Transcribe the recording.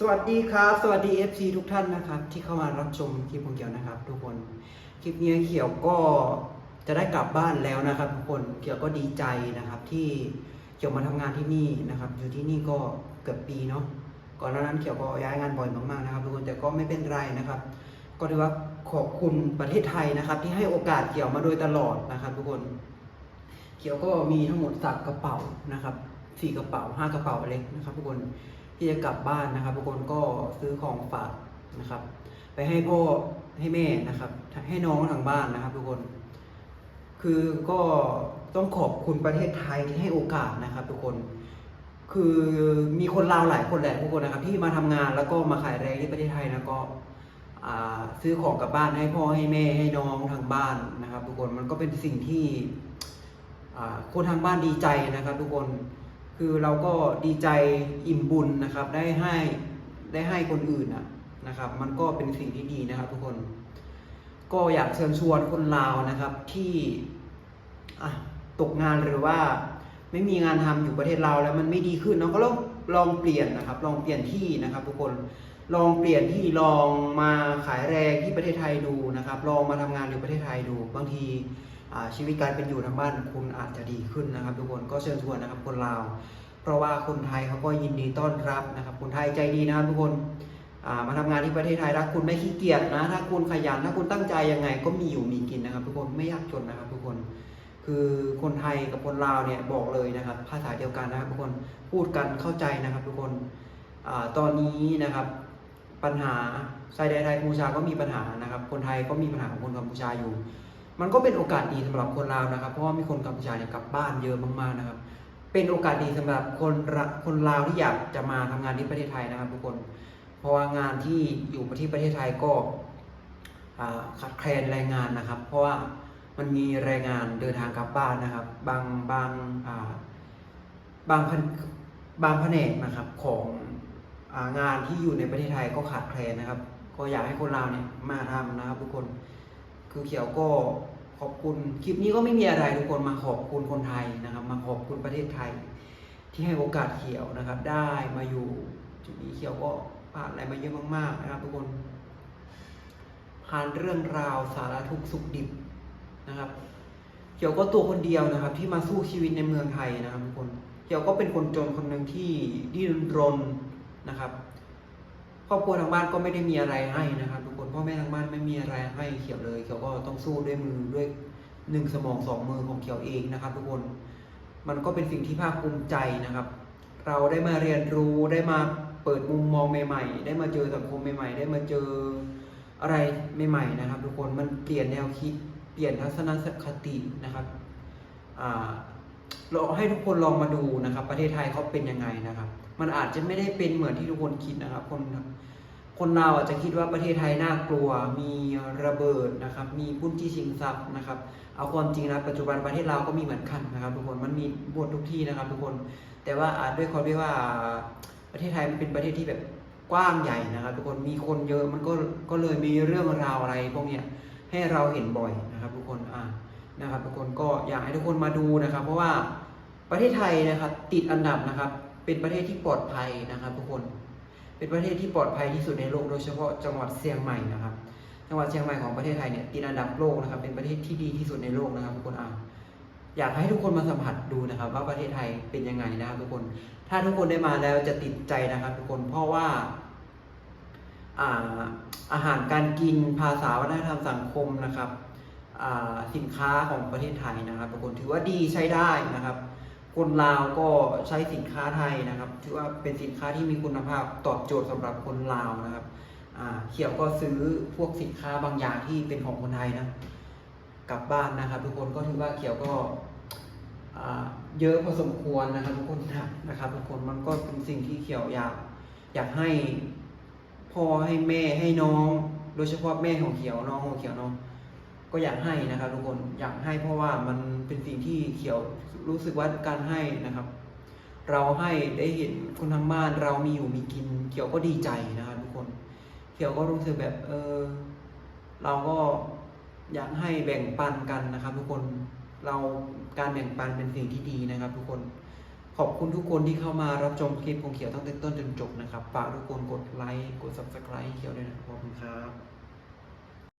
สวัสดีครับ สวัสดี FC ทุกท่านนะครับ ที่เข้ามารับชมคลิปของเขียวนะครับ ทุกคนคลิปนี้เขียวก็จะได้กลับบ้านแล้วนะครับทุกคนเขียวก็ดีใจนะครับที่เขียวมาทำงานที่นี่นะครับ อยู่ที่นี่ก็เกือบปีเนาะก่อนหน้านั้นเขียวก็ย้ายงานบ่อยมากๆนะครับทุกคนแต่ก็ไม่เป็นไรนะครับ ก็ถือว่าขอบคุณประเทศไทยนะครับ ที่ให้โอกาสเขียวมาโดยตลอดนะครับ ทุกคนเขียวก็มีทั้งหมดสักกระเป๋านะครับสี่กระเป๋าห้ากระเป๋าเล็กนะครับ ทุกคน ที่จะกลับบ้านนะครับทุกคนก็ซื้อของฝากนะครับ ไปให้พ่อให้แม่นะครับ ให้น้องทางบ้านนะครับ ทุกคน คือก็ต้องขอบคุณประเทศไทยที่ให้โอกาสนะครับ ทุกคน คือมีคนลาวหลายคนแหละทุกคนนะครับ ที่มาทำงานแล้วก็มาขายแรงที่ประเทศไทยแล้วก็ซื้อของกลับบ้านให้พ่อให้แม่ให้น้องทางบ้านนะครับ ทุกคนมันก็เป็นสิ่งที่คนทางบ้านดีใจนะครับ ทุกคน คือเราก็ดีใจอิ่มบุญนะครับ ได้ให้ได้ให้คนอื่นนะนะครับ มันก็เป็นสิ่งที่ดีนะครับ ทุกคน ก็อยากเชิญชวนคนลาวนะครับที่ตกงานหรือว่าไม่มีงานทำอยู่ประเทศเราแล้วมันไม่ดีขึ้นเนาะก็ลองลองเปลี่ยนนะครับ ลองเปลี่ยนที่นะครับ ทุกคนลองเปลี่ยนที่ลองมาขายแรงที่ประเทศไทยดูนะครับ ลองมาทำงานอยู่ประเทศไทยดู บางที ชีวิตการเป็นอยู่ทางบ้านคุณอาจจะดีขึ้นนะครับ ทุกคนก็เชิญชวนนะครับคนลาว เพราะว่าคนไทยเขาก็ยินดีต้อนรับนะครับ คนไทยใจดีนะครับทุกคนมาทำงานที่ประเทศไทยถ้าคุณไม่ขี้เกียจนะ ถ้าคุณขยันถ้าคุณตั้งใจยังไง ก็มีอยู่มีกินนะครับ ทุกคนไม่ยากจนนะครับ ทุกคน คือคนไทยกับคนลาวเนี่ยบอกเลยนะครับ ภาษาเดียวกันนะครับ ทุกคนพูดกันเข้าใจนะครับ ทุกคนอตอนนี้นะครับ ปัญหาชายแดนไทยกัมพูชาก็มีปัญหานะครับ คนไทยก็มีปัญหาของคนกัมพูชาอยู่ มันก็เป็นโอกาสดีสำหรับคนลาวนะครับ เพราะว่ามีคนกัมพูชาเนี่ยกลับบ้านเยอะมากๆนะครับ เป็นโอกาสดีสำหรับคนคนลาวที่อยากจะมาทำงานที่ประเทศไทยนะครับทุกคน เพราะว่างานที่อยู่ที่ประเทศไทยก็ขาดแคลนแรงงานนะครับ เพราะว่ามันมีแรงงานเดินทางกลับบ้านนะครับ บางบางาบางพันบางแผนกนะครับขององานที่อยู่ในประเทศไทยก็ขาดแคลนนะครับ ก็อยากให้คนลาวเนี่ยมาทำนะครับทุกคน คือเขียวก็ขอบคุณคลิปนี้ก็ไม่มีอะไรทุกคนมาขอบคุณคนไทยนะครับ มาขอบคุณประเทศไทย ที่ให้โอกาสเขียวนะครับ ได้มาอยู่จุดนี้เขียวก็ผ่านอะไรมาเยอะมากๆนะครับ ทุกคนผ่านเรื่องราวสารทุกข์สุขดิบนะครับเขียวก็ตัวคนเดียวนะครับ ที่มาสู้ชีวิตในเมืองไทยนะครับทุกคนเขียวก็เป็นคนจนคนหนึ่งที่ดิ้นรนนะครับครอบครัวทางบ้านก็ไม่ได้มีอะไรให้นะครับ คนพ่อแม่ทางบ้านไม่มีอะไรให้เขียวเลย เขียวก็ต้องสู้ด้วยมือด้วยหนึ่งสมองสองมือของเขียวเองนะครับ ทุกคนมันก็เป็นสิ่งที่ภาคภูมิใจนะครับ เราได้มาเรียนรู้ได้มาเปิดมุมมองใหม่ๆ ได้มาเจอสังคมใหม่ ๆ ได้มาเจออะไรใหม่ๆนะครับ ทุกคนมันเปลี่ยนแนวคิดเปลี่ยนทัศนคตินะครับเราให้ทุกคนลองมาดูนะครับ ประเทศไทยเขาเป็นยังไงนะครับ มันอาจจะไม่ได้เป็นเหมือนที่ทุกคนคิดนะครับ คน คนเราอาจจะคิดว่าประเทศไทยน่ากลัว มีระเบิดนะครับ มีปุ้นจี้ชิงทรัพย์นะครับ เอาความจริงนะปัจจุบันประเทศเราก็มีเหมือนกันนะครับ ทุกคน มันมีบททุกที่นะครับ ทุกคน แต่ว่าอาจด้วยความที่ว่าประเทศไทยมันเป็นประเทศที่แบบกว้างใหญ่นะครับ ทุกคน มีคนเยอะ มันก็ ก็เลยมีเรื่องราวอะไรพวกเนี้ยให้เราเห็นบ่อยนะครับ ทุกคน อ่า นะครับ ทุกคน ก็อยากให้ทุกคนมาดูนะครับ เพราะว่าประเทศไทยนะครับติดอันดับนะครับ เป็นประเทศที่ปลอดภัยนะครับ ทุกคน เป็นประเทศที่ปลอดภัยที่สุดในโลกโดยเฉพาะจังหวัดเชียงใหม่นะครับ จังหวัดเชียงใหม่ของประเทศไทยเนี่ยติดอันดับโลกนะครับ เป็นประเทศที่ดีที่สุดในโลกนะครับทุกคนอ่าอยากให้ทุกคนมาสัมผัสดูนะครับ ว่าประเทศไทยเป็นยังไงนะครับทุกคน ถ้าทุกคนได้มาแล้วจะติดใจนะครับ ทุกคนเพราะว่าอ่าอาหารการกินภาษาวัฒนธรรมสังคมนะครับสินค้าของประเทศไทยนะครับทุกคนถือว่าดีใช้ได้นะครับ คนลาวก็ใช้สินค้าไทยนะครับถือว่าเป็นสินค้าที่มีคุณภาพตอบโจทย์สำหรับคนลาวนะครับเขียวก็ซื้อพวกสินค้าบางอย่างที่เป็นของคนไทยนะกลับบ้านนะครับทุกคนก็ถือว่าเขียวก็เยอะพอสมควรนะครับทุกคนนะครับทุกคนมันก็เป็นสิ่งที่เขียวอยากอยากให้พ่อให้แม่ให้น้อง โดยเฉพาะแม่ของเขียวน้องของเขียวน้อง ก็อยากให้นะครับทุกคนอยากให้เพราะว่ามันเป็นสิ่งที่เขียวรู้สึกว่าการให้นะครับ เราให้ได้เห็นคนทางบ้านเรามีอยู่มีกิน เขียวก็ดีใจนะครับทุกคน เขียวก็รู้สึกแบบเออเราก็อยากให้แบ่งปันกันนะครับ ทุกคนเราการแบ่งปันเป็นสิ่งที่ดีนะครับ ทุกคนขอบคุณทุกคนที่เข้ามารับชมคลิปของเขียวตั้งแต่ต้นจนจบนะครับฝากทุกคนกดไลค์กด subscribe เขียวด้วยนะครับขอบคุณครับ